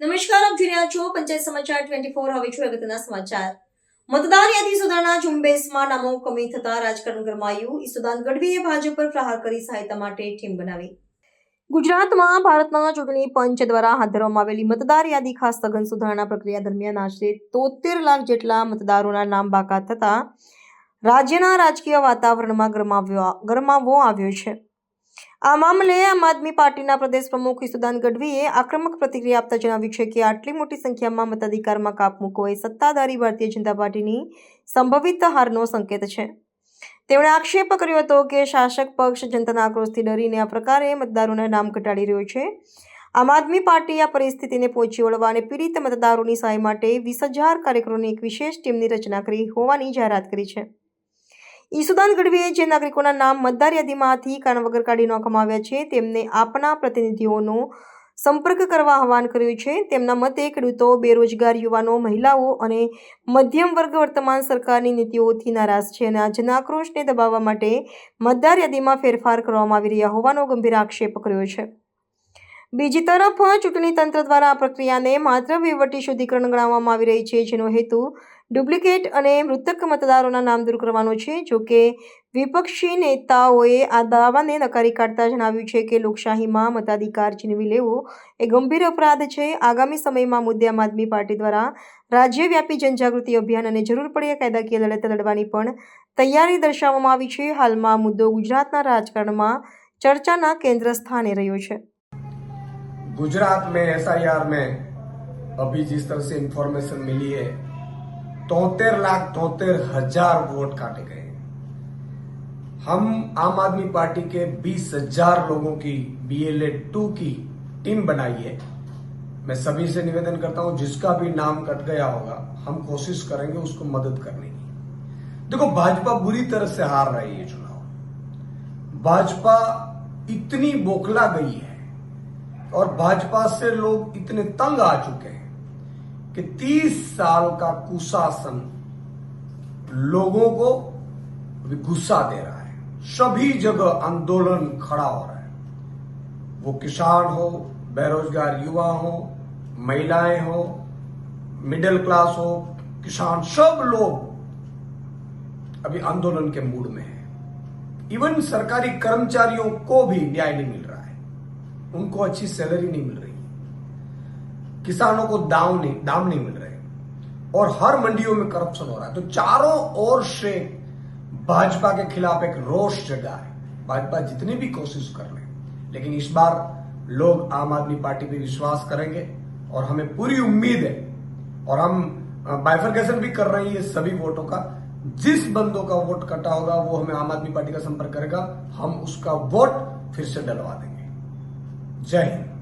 નમસ્કાર, આપ જોઈ રહ્યા છો પંચાયત સમાચાર ટ્વેન્ટી ફોર હવે છું અગત્યના સમાચાર. મતદાર યાદી સુધારણા ઝુંબેશમાં નામો કમી થતા રાજકારણ ગરમાયું. ઈસુદાન ગઢવીએ ભાજપ પર પ્રહાર કરી સહાયતા માટે ટીમ બનાવી. ગુજરાતમાં ભારતના ચૂંટણી પંચ દ્વારા હાથ ધરવામાં આવેલી મતદાર યાદી ખાસ સઘન સુધારણા પ્રક્રિયા દરમિયાન આશરે તોતેર લાખ જેટલા મતદારોના નામ બાકાત થતા રાજ્યના રાજકીય વાતાવરણમાં ગરમાવ્યો, ગરમાવો આવ્યો છે. આ મામલે આમ આદમી પાર્ટીના પ્રદેશ પ્રમુખ ઈસુદાન ગઢવીએ આક્રમક પ્રતિક્રિયા આપતા જણાવ્યું છે કે આટલી મોટી સંખ્યામાં મતાધિકારમાં કાપ મૂકવો એ સત્તાધારી ભારતીય જનતા પાર્ટીની સંભવિત હારનો સંકેત છે. તેમણે આક્ષેપ કર્યો હતો કે શાસક પક્ષ જનતાના આક્રોશથી ડરીને આ પ્રકારે મતદારોના નામ ઘટાડી રહ્યો છે. આમ આદમી પાર્ટી આ પરિસ્થિતિને પહોંચી વળવા અને પીડિત મતદારોની સહાય માટે વીસ હજાર કાર્યકરોની એક વિશેષ ટીમની રચના કરી હોવાની જાહેરાત કરી છે. ઈસુદાન ગઢવીએ જે નાગરિકોના નામ મતદાર યાદીમાંથી કારણ વગર કાઢી નાખવામાં આવ્યા છે, તેમને આપના પ્રતિનિધિઓનો સંપર્ક કરવા આહવાન કર્યું છે. તેમના મતે, ખેડૂતો, બેરોજગાર યુવાનો, મહિલાઓ અને મધ્યમ વર્ગ વર્તમાન સરકારની નીતિઓથી નારાજ છે અને આ જનાક્રોશને દબાવવા માટે મતદાર યાદીમાં ફેરફાર કરવામાં આવી રહ્યા હોવાનો ગંભીર આક્ષેપ કર્યો છે. બીજી તરફ, ચૂંટણી તંત્ર દ્વારા આ પ્રક્રિયાને માત્ર વહીવટી શુદ્ધિકરણ ગણાવવામાં આવી રહી છે, જેનો હેતુ ડુપ્લિકેટ અને મૃતક મતદારોના નામ દૂર કરવાનો છે જો કે વિપક્ષી નેતાઓએ આ દાવાને નકારી કાઢતા જણાવ્યું છે કે લોકશાહીમાં મતાધિકાર છીનવી લેવો એ ગંભીર અપરાધ છે આગામી સમયમાં મુદ્દે આમ આદમી પાર્ટી દ્વારા રાજ્યવ્યાપી જનજાગૃતિ અભિયાન અને જરૂર પડે કાયદાકીય લડત લડવાની પણ તૈયારી દર્શાવવામાં આવી છે હાલમાં આ મુદ્દો ગુજરાતના રાજકારણમાં ચર્ચાના કેન્દ્ર સ્થાને રહ્યો છે गुजरात में एसआईआर में अभी जिस तरह से इंफॉर्मेशन मिली है तोतेर लाख तोतेर हज़ार वोट काटे गए। हम आम आदमी पार्टी के बीस हज़ार लोगों की बीएलए टू की टीम बनाई है। मैं सभी से निवेदन करता हूँ, जिसका भी नाम कट गया होगा, हम कोशिश करेंगे उसको मदद करने की। देखो, भाजपा बुरी तरह से हार रही है चुनाव। भाजपा इतनी बोखला गई है और भाजपा से लोग इतने तंग आ चुके हैं। कि 30 साल का कुशासन लोगों को अभी गुस्सा दे रहा है। सभी जगह आंदोलन खड़ा हो रहा है। वो किसान हो, बेरोजगार युवा हो, महिलाएँ हो, मिडिल क्लास हो, किसान सब लोग अभी आंदोलन के मूड में है। इवन सरकारी कर्मचारियों को भी न्याय नहीं मिल रहा है। उनको अच्छी सैलरी नहीं मिल रही। किसानों को दाम नहीं दाम नहीं मिल रहे। और हर मंडियों में करप्शन हो रहा है। तो चारों ओर से भाजपा के खिलाफ एक रोष जगा है। भाजपा जितनी भी कोशिश कर ले, लेकिन इस बार लोग आम आदमी पार्टी पे विश्वास करेंगे और हमें पूरी उम्मीद है, और हम बाइफर्केशन भी कर रहे हैं ये सभी वोटों का। जिस बंदों का वोट कटा होगा, वो हमें आम आदमी पार्टी का संपर्क करेगा। हम उसका वोट फिर से डलवा देंगे। जय हिंद।